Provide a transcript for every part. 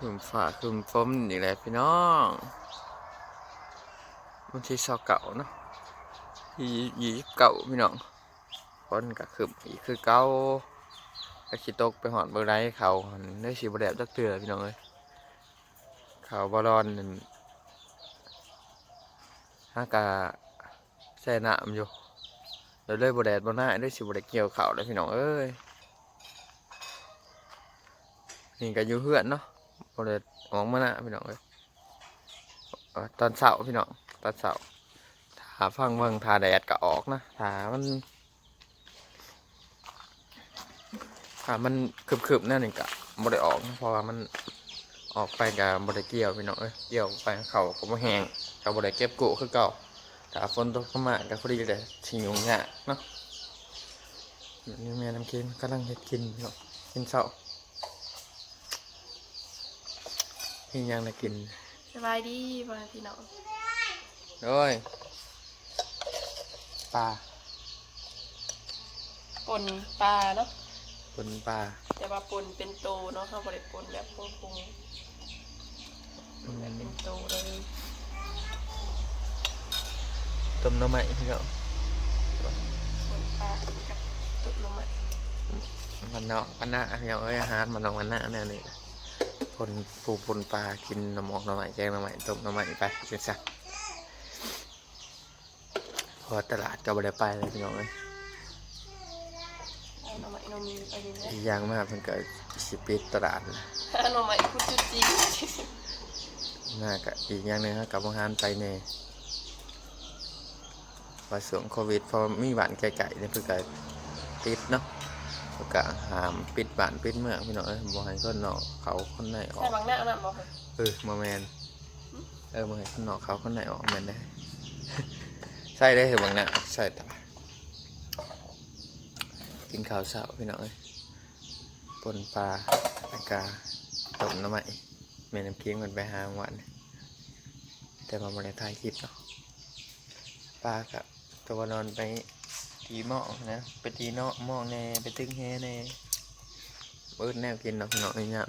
คืมฝ่าคืมฟ้มนี่แหละพี่น้องมันที่ซอเก่าเนาะที่ยี่เก่าพี่น้องฝนก็คือีกคือเก่าก็คิดตกไปหอดเบอร์ไรเขาได้สีบแดดจักเตือพี่น้องเลยเขาบอลอนนั่นฮากาแช่น้ำอยู่เดี๋ยวเลยบแดดบนหน้าได้สีบแดดเกี่ยวเขาเลยพี่น้องเอ้ยนี่ก็อยู่เฮือนเนาะ บริออกมาหน้าพี่น้องเลยตอนเสาร์พี่น้องตอนเสาร์ถ้าฟังเบิ่งทาแดดก็ออกนะถ้ามันถ้ามันคืบๆนั่นนี่ก็บริออกนะเพราะว่ามันออกไปกับบริเกี่ยวพี่น้องเอ้ยเกี่ยวไปเขาก็บ่แห้งกับบริเก็บกุคือเก่าถ้าฝนตกเข้ามาก็พอดีเลยชิงยุงยากเนาะนี่แม่น้ำกินกำลังเฮ็ดกินพี่น้องกินเสาร์ มีหยังได้กินสบายดีพ่อแม่พี่น้องโอ้ยปลาปนปลาเนาะบนปลาแต่ว่าปนเป็นโตเนาะเขาบริปนแบบปรุงปรุงแบบเป็นโตเลยต้มหน้ำไม้พี่น้องปนปลากับตุ่นลงมามันเนาะมันหน้าพี่น้องเอ้ยอาหารมันเนาะมันหน้าแน่นี่ ปนปูปนปลากินน้ำหมอกหน้ำไม้แกงหน้ำไม้ต้มหน้ำไม้ไปเป็นสักพอตลาดก็บ่ได้ไปเลยพี่น้องเอ้ยเอาหน่อไม้นมไปนี่นะอีกอย่างมากเพิ่นก็สิปิดตลาดนะเอาหน่อไม้คุดจุดจีน่าก็อีกอย่างหนึงครับกับอาหารไปเน่ว่าช่วงโควิดพอมีบ้านไกลๆเนี่ยเพิ่นก็ติดเนาะ แล้วก็ห้ามปิดบ้านปิดเมืองพี่น้องเอ้ยบ่ให้คนนอกเขาคนในออใส่ก บางหน้าเอาหน้าบอกเลยเออมาแมนเออบ่ให้คนนอกเขาคนในออกแมนได้ ใส่ได้เหรอบางนะใส่ตากินข้าวเช้าพี่น้องเอ้ยปนปลาอากาต้มน้ำไหมแม่น้ำเคียงมันไปหาหวานแต่มาบ่ได้ถ่ายคลิปเนาะปลากับตัวนอนไป ตีหม้อนะไปตีเนาะหม้อแน่ไปตึงแฮแน่เบิดแนวกินเนาะพี่อในยาม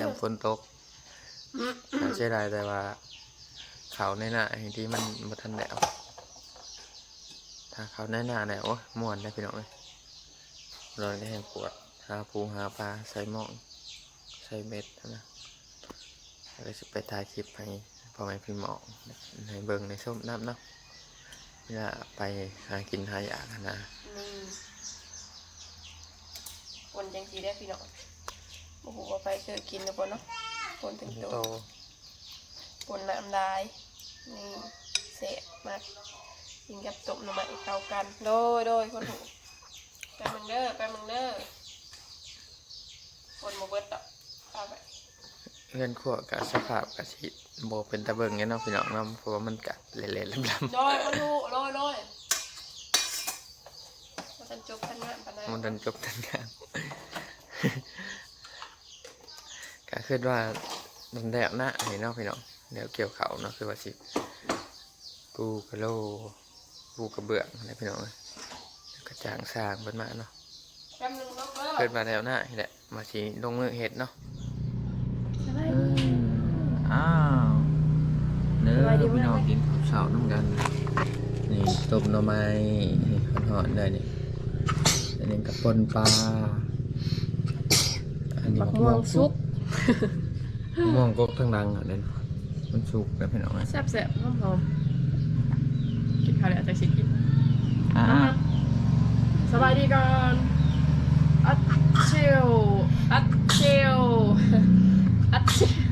ยามฝนตกน่าเสียดายแต่ว่าเขาในหน้าไอ้ที่มันมาทันแล้วถ้าเขาในหน้าเนี่ยโอ้ยม่วนได้พี่น้องเลยนอนก็แห้งปวดหาปูหาปลาใส่หม้อใส่เม็ดนะแล้วก็จะไปถ่ายคลิปให้พ่อแม่พี่หมอในเบิงในส้มน้ำเนาะ เวลาไปหากินหาอยากนะนี่ปนจังสีได้พี่น้องโอ้โหว่าไปเคยกินนะปนเนาะปนถึงโตโตปนน้ำลาย นี่เสะมากกินกับต้มหน่อไม้เข้ากัน โดยโดยคนหูไปมึงเด้อไปมึงเด้อคนมาเบิดต่อเอาไปเพื่อนขั้วกับสภาพกับสิโบเป็นตะเบิงไงเนาะพี่น้องเนาะเพราะว่ามันกัดเละๆลำโดยคนหูโดยโดยมาทันจบทันงานปานใดๆมันดันจบทันงานก็คือว่าโดนแดดนะเห็นเนาะพี่น้องเดี๋ยวเกี่ยวเขาเนาะคือว่าสิปูกระโหลปูกระเบื้องอะไรพี่น้องเอ้ยแล้วก็จางสร้างเป็นมาเนาะ แป๊บนึงน้องเด้อเกิดมาแถวหน้านี่แหละ มาสีลงมือเห็ดเนาะสบายอืดีมอ้าว เนื้อสบายดีพี่น้องมากกินข้าวเช้าน้ำกัน นี่ต้มหน่อไม้หอนๆเลยนี่อันนี้กับปนปลา อันนี้บักมะม่วงซุกมะม่วงกกทั้งดังอะเด่นมันสุกแล้วพี่น้องนะแซ่บแซ่บหอมหอมกินข้าวแล้วจะสิกินอ่าสบายดีก่อนอัดเชลอัดเชลอัดเชล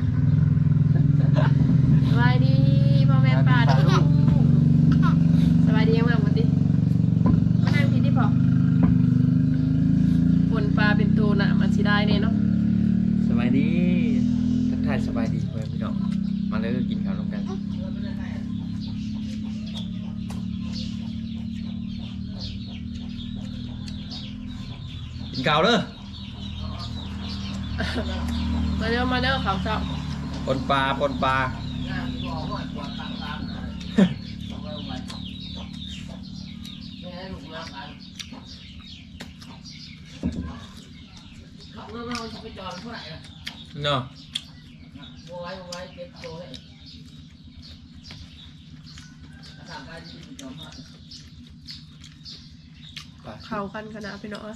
าวเด้อมาเร็วมาเร็วข่าวเช้าปนปลาปนปลาเนาะบัวไว้บัวไว้เก็บโตเลยถามไปที่จอมฮะปลาเข้ากันขนาดพี่น้องอะ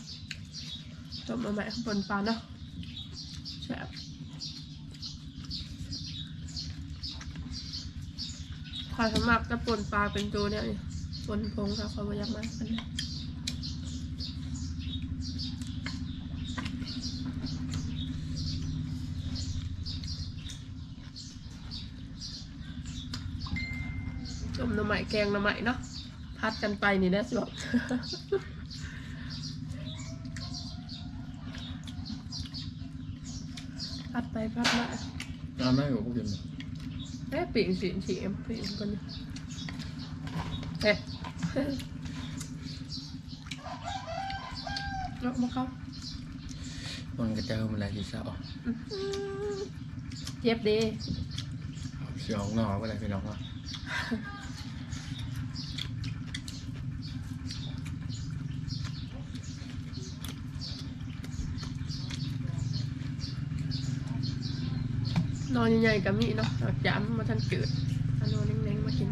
ต้มมาใหม่ข้างบนปลาเนาะแซ่บขอยสมัครจะปนปลาเป็นตัวเนี่ยปนพงค่ะขอยบ่อยากมากอันนี้ต้มหน้ำใหม่แกงหน้ำใหม่เนาะพัดกันไปนี่นะสิบอก พัดไปพัดมาน้ำไม่อยู่พวกกินเอ๊ะปีกสีสีเอ็มปีกกันนี่เอ๊ะลกมาเข้ามันกระเจ้ามันอะไรที่เศร้าเจ็บดีเสียงนออะไรพี่น้องวะ นอนใหญ่ๆกับมีเนาะจามมาทันจืดเอันนอนเน่งๆมากิน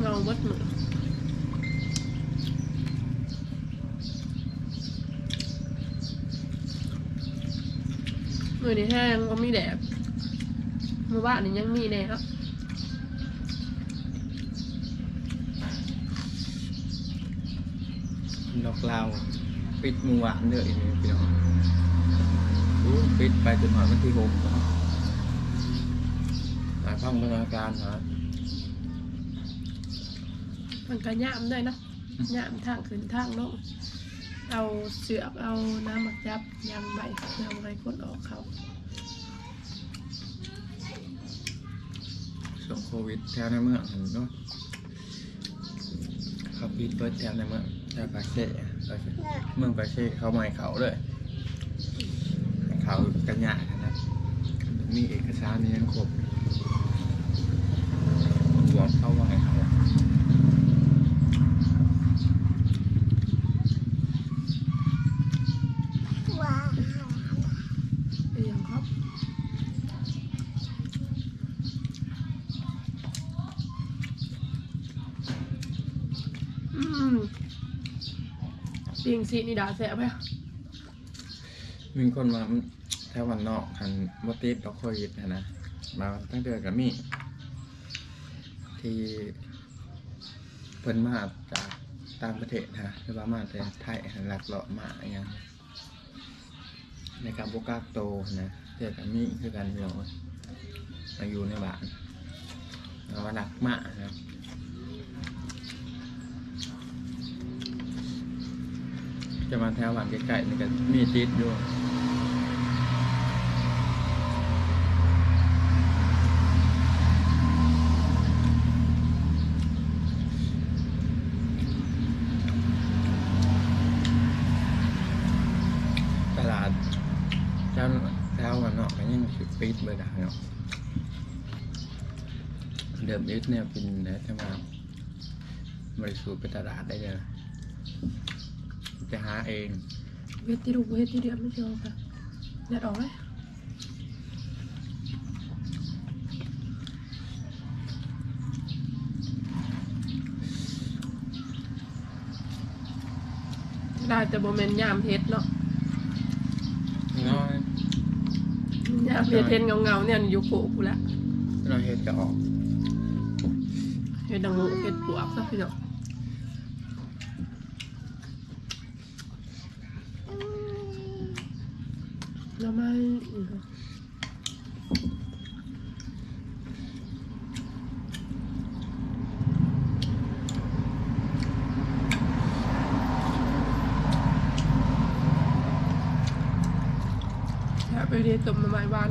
เงาวัดมือมือนี่แห้งก็มีแดดมือบ้านนี่ยังมีแน่ครับ นอก ลาวปิดมือหวานเด้ออีนี่พี่น้องรู้ปิดไปจนหอวันที่หกแล้วหาพังเป็นอาการหามันก็ย่ามด้วยเนาะย่ามทางขึ้นทางลงเอาเสือกเอาน้ำหมักจับยางใบยางใบกดออกเขาช่วงโควิดแถวในเมืองเห็นเนาะเขาปิดเปิดแถวในเมือง แถวปากเซ่ปากเซ่เมืองปากเซ่เขาไม่ให้เขาเลยให้เขากันยะนะมีเอกสารนี่ยังครบหวงเข้าว่าให้เขาเป็นอย่างครับอืม ปิงสีนี่ด่าแสบไหมมีคนมาแถววันนอกหันวัติดดอกโควิดนะนะมาตั้งเดือนกับมี่ที่เพิ่นมาจากต่างประเทศฮะหรือว่ามาแต่ไทยหันหลักเลาะมาอย่างเงี้ยในการบกากโตนะเจอกับมี่คือกันพี่น้องเอ้ยมาอยู่ในบ้านแล้วว่าหนักมากนะ จะมาแถวบ้านใกล้ๆนี่ก็มีติดอยู่ตลาดเจ้าเจ้าวันเนาะก็ยังสิปิดเบอร์ดังเนาะเดิมอิสเนี่ยเป็นนะจะมาบริสุทธิ์ไปตลาดได้เลย จะหาเอง เวทีดูเวทีเดียวไม่เชียวค่ะแดดออกเลยได้แต่โมเมนต์ยามเพชรเนาะน้อยยามเพชรเทนเงาๆเนี่ยอยู่โขกูละน้อยเฮ็ดก็ออก เห็ดดังหมูเห็ดปวกซะพี่เนาะแล้วไม่อืมแค่ ไปเรียนต้มมาไม้บ้าน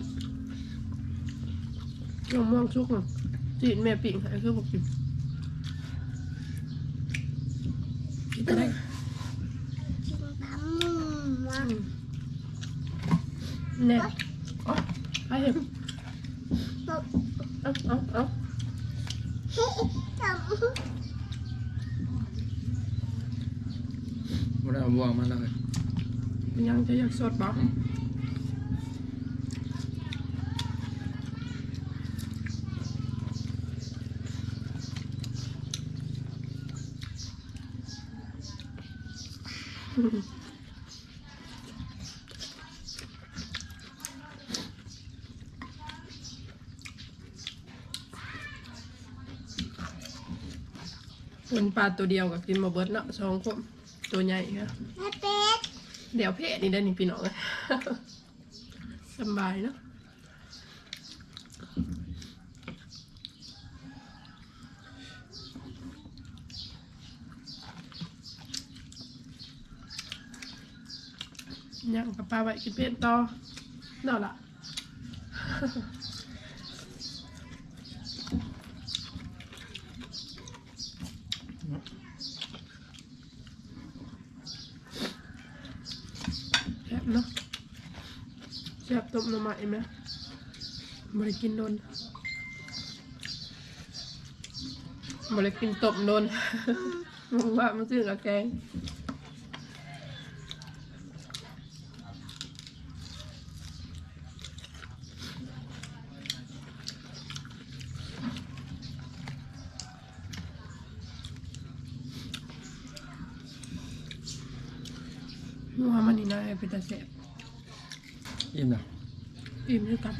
ดเบิดเบิดลองมองชุกหน่อยจีนแม่ปิ่งหายคือบอกกินกินอะไรอืมเนี่ยเอาไปเห็นเอาเอาเอามันเอาบวงมาเลยยังจะอยากสดบ่เป็นปลาตัวเดียวกับกินมาเบิดเนาะสองคนตัวใหญ่ค่ะเดี๋ยวเพจนี่ได้นี่พี่น้องสำบายเนาะ ยังกับปลาไว้กินเป็นต่อเนาะล่ะแซ่บเนาะแซ่บต้มหน่อไม้ไหมบริกินโดนบริกินต้มโดนมึงว่ามันซื้อกับแกง มึงว่ามันนี่น่าให้เป็นตาแซ่บอิ่มนะอิ่มด้วยกัน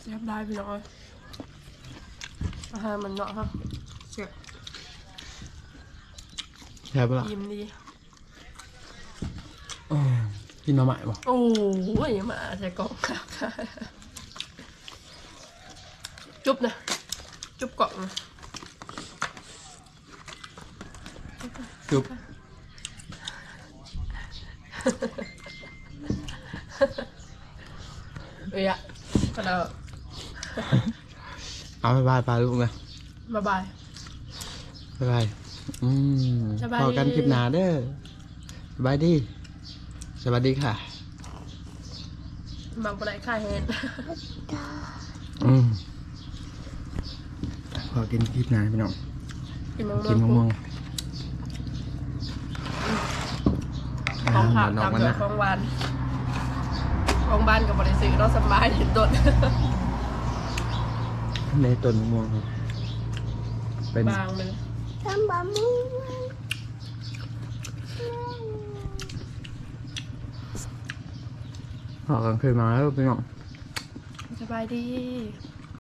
แซ่บได้พี่น้อยอาหารมันเนาะฮะเสียใช่ปะล่ะ อิ่มดีอ๋อ กินมาใหม่ป่ะโอ้ยอย่ามาใส่กล่องครับจุ๊บนะ จุ๊บกล่องนะจุ๊บเอ้ยอะก็แล้วเอาไปบายปลาลูกนะบ๊ายบายบายบายอืมสบายดีพอกันคลิปหนาเด้อสบายดี สวัสดีค่ะบางคนไหนค่าเห็นอืมพอกินคลิปหนาพี่น้องกินมะม่วงกินมะม่วงของผักน้อตางมมันเดือนะของหวานของบ้านกับบริสุทธิ์เราะสบายเห็นต้นในต้นมะม่วงครับเป็นบางเลย พอกันคืนมาแล้วพี่น้องสบายดี